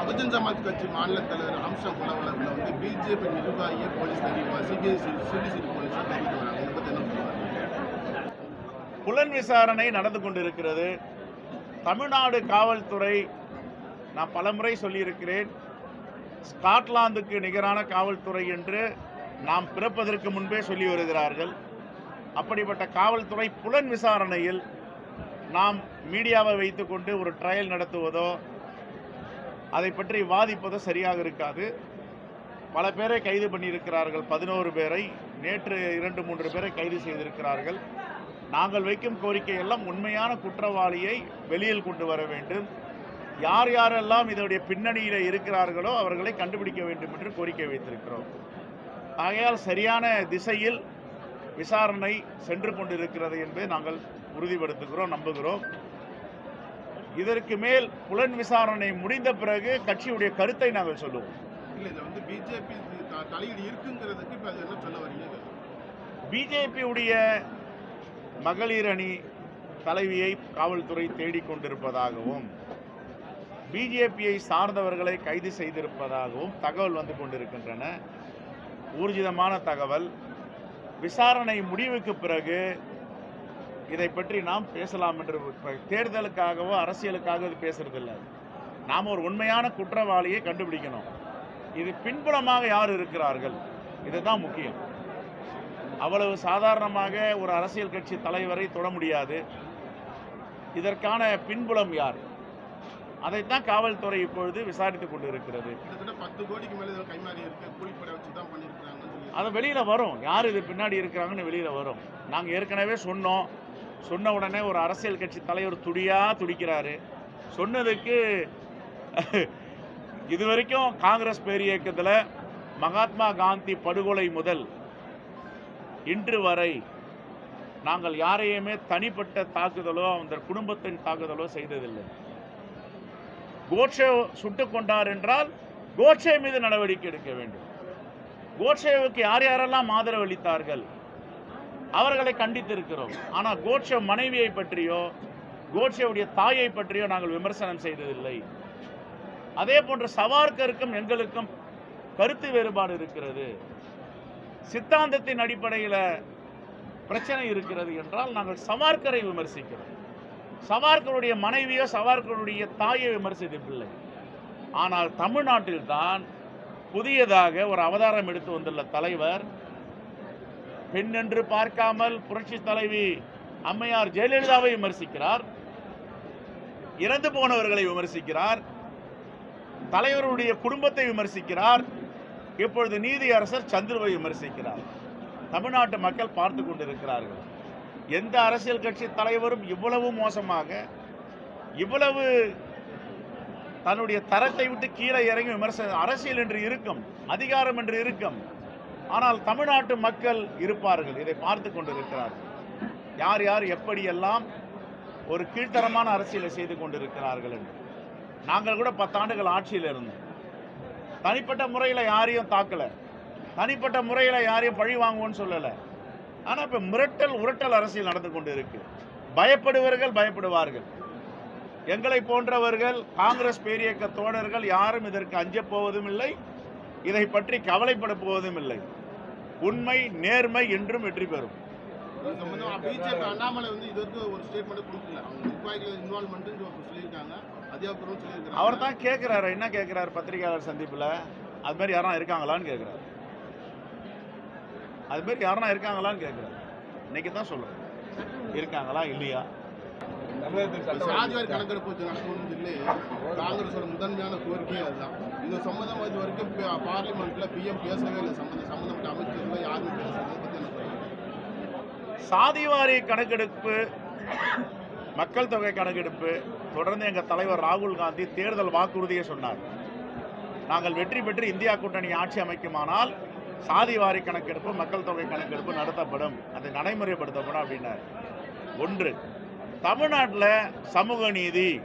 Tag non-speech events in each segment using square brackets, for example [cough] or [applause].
பகுஜன் சமாஜ் கட்சி மாநில தலைவர் அம்சம் குலவளவில் வந்து பிஜேபி நிர்வாகிய போலீஸ் தெரிவிப்பா சிபிஎஸ்சி சிபிசிடி போலீஸ் தெரிவித்து வராங்க. இதை பற்றி என்ன சொல்லுவாங்க? புலன் விசாரணை நடந்து கொண்டிருக்கிறது. தமிழ்நாடு காவல்துறை நான் பலமுறை சொல்லியிருக்கிறேன். ஸ்காட்லாந்துக்கு நிகரான காவல்துறை என்று நாம் பிறப்பதற்கு முன்பே சொல்லி வருகிறார்கள். அப்படிப்பட்ட காவல்துறை புலன் விசாரணையில் நாம் மீடியாவை வைத்துக்கொண்டு ஒரு ட்ரையல் நடத்துவதோ அதை பற்றி வாதிப்பது சரியாக இருக்காது. பல பேரை கைது பண்ணியிருக்கிறார்கள். பதினோரு பேரை நேற்று இரண்டு மூன்று பேரை கைது செய்திருக்கிறார்கள். நாங்கள் வைக்கும் கோரிக்கை எல்லாம் உண்மையான குற்றவாளியை வெளியில் கொண்டு வர வேண்டும். யார் யாரெல்லாம் இதனுடைய பின்னணியில் இருக்கிறார்களோ அவர்களை கண்டுபிடிக்க வேண்டும் என்று கோரிக்கை வைத்திருக்கிறோம். ஆகையால் சரியான திசையில் விசாரணை சென்று கொண்டிருக்கிறது என்பதை நாங்கள் உறுதிப்படுத்துகிறோம் நம்புகிறோம். இதற்கு மேல் புலன் விசாரணை முடிந்த பிறகு கட்சியுடைய கருத்தை நாங்கள் சொல்லுவோம். பிஜேபியுடைய மகளிர் அணி தலைவியை காவல்துறை தேடிக் கொண்டிருப்பதாகவும் பிஜேபியை சார்ந்தவர்களை கைது செய்திருப்பதாகவும் தகவல் வந்து கொண்டிருக்கின்றன. ஊர்ஜிதமான தகவல். விசாரணை முடிவுக்கு பிறகு இதை பற்றி நாம் பேசலாம் என்று தேர்தலுக்காகவோ அரசியலுக்காக இது பேசுறதில்லை. நாம் ஒரு உண்மையான குற்றவாளியை கண்டுபிடிக்கணும். இது பின்புலமாக யார் இருக்கிறார்கள்? இதுதான் முக்கியம். அவ்வளவு சாதாரணமாக ஒரு அரசியல் கட்சி தலைவரை தொட முடியாது. இதற்கான பின்புலம் யார்? அதைத்தான் காவல்துறை இப்பொழுது விசாரித்துக் கொண்டிருக்கிறது. கிட்டத்தட்ட பத்து கோடிக்கு மேலே இதில் கைமாறி இருக்கு. கூலிப்படை வச்சு தான் பண்ணியிருக்கிறாங்கன்னு சொல்லி அது வெளியில் வரும். யார் இது பின்னாடி இருக்கிறாங்கன்னு வெளியில் வரும். நாங்கள் ஏற்கனவே சொன்னோம். சொன்ன உடனே ஒரு அரசியல் கட்சி தலைவர் துடியா துடிக்கிறாரு. சொன்னதுக்கு [laughs] இது வரைக்கும் காங்கிரஸ் பேரியக்கத்தில் மகாத்மா காந்தி படுகொலை முதல் இன்று வரை நாங்கள் யாரையுமே தனிப்பட்ட தாக்குதலோ அந்த குடும்பத்தின் தாக்குதலோ செய்ததில்லை. கோட்சே சுட்டுக் கொண்டார் என்றால் கோட்சே மீது நடவடிக்கை எடுக்க வேண்டும். கோட்சேவுக்கு யார் யாரெல்லாம் ஆதரவு அளித்தார்கள்? அவர்களை கண்டித்திருக்கிறோம். ஆனால் கோட்ஷ மனைவியை பற்றியோ கோட்சேவுடைய தாயை பற்றியோ நாங்கள் விமர்சனம் செய்ததில்லை. அதே போன்ற சவார்கருக்கும் எங்களுக்கும் கருத்து வேறுபாடு இருக்கிறது. சித்தாந்தத்தின் அடிப்படையில் பிரச்சனை இருக்கிறது என்றால் நாங்கள் சவார்கரை விமர்சிக்கிறோம். சவார்கருடைய மனைவியோ சவார்கருடைய தாயை விமர்சித்ததில்லை. ஆனால் தமிழ்நாட்டில்தான் புதியதாக ஒரு அவதாரம் எடுத்து வந்துள்ள தலைவர் பெண் என்று பார்க்காமல் புரட்சி தலைவி அம்மையார் ஜெயலலிதாவை விமர்சிக்கிறார். இறந்து போனவர்களை விமர்சிக்கிறார். தலைவருடைய குடும்பத்தை விமர்சிக்கிறார். இப்பொழுது நீதியரசர் சந்திரவை விமர்சிக்கிறார். தமிழ்நாட்டு மக்கள் பார்த்து கொண்டிருக்கிறார்கள். எந்த அரசியல் கட்சி தலைவரும் இவ்வளவு மோசமாக இவ்வளவு தன்னுடைய தரத்தை விட்டு கீழே இறங்கி விமர்சன அரசியல் என்று இருக்கும் அதிகாரம் என்று இருக்கும் ஆனால் தமிழ்நாட்டு மக்கள் இருப்பார்கள். இதை பார்த்து கொண்டிருக்கிறார்கள் யார் யார் எப்படியெல்லாம் ஒரு கீழ்த்தரமான அரசியலை செய்து கொண்டிருக்கிறார்கள் என்று. நாங்கள் கூட பத்தாண்டுகள் ஆட்சியில் இருந்தோம். தனிப்பட்ட முறையில் யாரையும் தாக்கலை. தனிப்பட்ட முறையில் யாரையும் பழி வாங்குவோன்னு சொல்லலை. ஆனால் இப்போ மிரட்டல் உரட்டல் அரசியல் நடந்து கொண்டு இருக்கு பயப்படுவர்கள். பயப்படுவார்கள் எங்களை போன்றவர்கள் காங்கிரஸ் பேரியக்க தோழர்கள் யாரும் இதற்கு அஞ்சப் போவதும் இல்லை இதை பற்றி கவலைப்பட போவதும் இல்லை உண்மை நேர்மை என்றும் வெற்றி பெறும். பிஜேபி அண்ணாமலை வந்து இது வரைக்கும் ஒரு ஸ்டேட்மெண்ட் கொடுக்கல. அவங்க நிர்வாகிகள் இன்வால்மெண்ட் சொல்லியிருக்காங்க. அதிகாரப்பூர்வம் சொல்லியிருக்காங்க அவர் தான் கேட்குறாரு என்ன கேட்குறாரு பத்திரிகையாளர் சந்திப்பில்? அது மாதிரி யாரும் இருக்காங்களான்னு கேட்குறாரு அது மாதிரி யாரும் இருக்காங்களான்னு கேட்குறாரு இன்னைக்கு தான் சொல்லுறேன் இருக்காங்களா இல்லையா? சாதிவாரி கணக்கெடுப்பு வச்சு நடத்தணும்னு சொல்லி காங்கிரஸோட முதன்மையான கோரிக்கையே அதுதான். இது சம்பந்தமா இது வரைக்கும் பார்லிமெண்ட்ல பிஎம் பேசவே இல்லை. சம்பந்த சம்பந்தப்பட்ட அமைச்சர்கள் யாருமே சொல்றீங்க? சாதிவாரி கணக்கெடுப்பு மக்கள் தொகை கணக்கெடுப்பு தொடர்ந்து எங்கள் தலைவர் ராகுல் காந்தி தேர்தல் வாக்குறுதியை சொன்னார். நாங்கள் வெற்றி பெற்று இந்தியா கூட்டணி ஆட்சி அமைக்குமானால் சாதிவாரி கணக்கெடுப்பு மக்கள் தொகை கணக்கெடுப்பு நடத்தப்படும். அதை நடைமுறைப்படுத்தப்படும் அப்படின்னார். ஒன்று தமிழ்நாட்டில் சமூக நீதி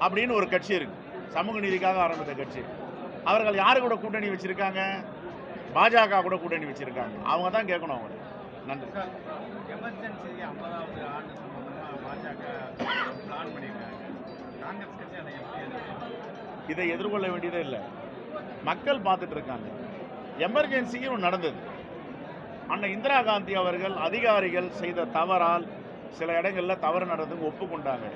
அப்படின்னு ஒரு கட்சி இருக்கு. சமூக நீதிக்காக ஆரம்பித்த கட்சி. அவர்கள் யாரு கூட கூட்டணி வச்சிருக்காங்க? பாஜக கூட கூட்டணி வச்சிருக்காங்க. அவங்க தான் கேட்கணும் அவங்க. நன்றி. இதை எதிர்கொள்ள வேண்டியதே இல்லை. மக்கள் பார்த்துட்டு இருக்காங்க. எமர்ஜென்சியும் நடந்தது. அண்ணன் இந்திரா காந்தி அவர்கள் அதிகாரிகள் செய்த தவறால் சில இடங்களில் தவறு நடந்து ஒப்புக்கொண்டாங்க.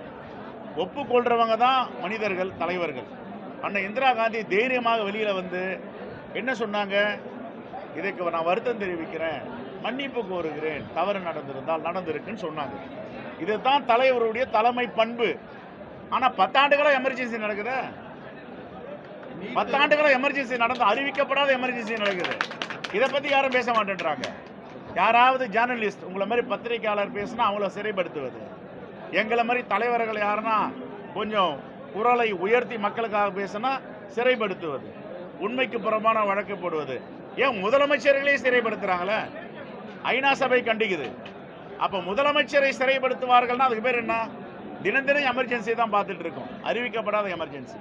ஒப்புக்கொள்றவங்க தான் மனிதர்கள் தலைவர்கள். அண்ணன் இந்திரா காந்தி தைரியமாக வெளியில் வந்து என்ன சொன்னாங்க? இதுக்கு நான் வருத்தம் தெரிவிக்கிறேன். மன்னிப்பு கோருகிறேன். தவறு நடந்திருந்தால் நடந்திருக்குன்னு சொன்னாங்க. இதுதான் தலைவருடைய தலைமை பண்பு. ஆனால் பத்தாண்டுகளாக எமர்ஜென்சி நடக்குது? பத்தாண்டுகளாக எமர்ஜென்சி நடந்து அறிவிக்கப்படாத எமர்ஜென்சி நடக்குது. இதை பற்றி யாரும் பேச மாட்டேன்றாங்க. யாராவது ஜேர்னலிஸ்ட் உங்களை மாதிரி பத்திரிகையாளர் பேசினா அவங்கள சிறைப்படுத்துவது. எங்களை மாதிரி தலைவர்கள் யாருன்னா கொஞ்சம் குரலை உயர்த்தி மக்களுக்காக பேசினா சிறைப்படுத்துவது. உண்மைக்கு புறமான வழக்கு போடுவது. ஏன் முதலமைச்சர்களே சிறைப்படுத்துறாங்களே? ஐநா சபை கண்டிக்குது. அப்போ முதலமைச்சரை சிறைப்படுத்துவார்கள்னா அதுக்கு பேர் என்ன? தினம் தினம் எமர்ஜென்சி தான் பார்த்துட்டு இருக்கோம். அறிவிக்கப்படாத எமர்ஜென்சி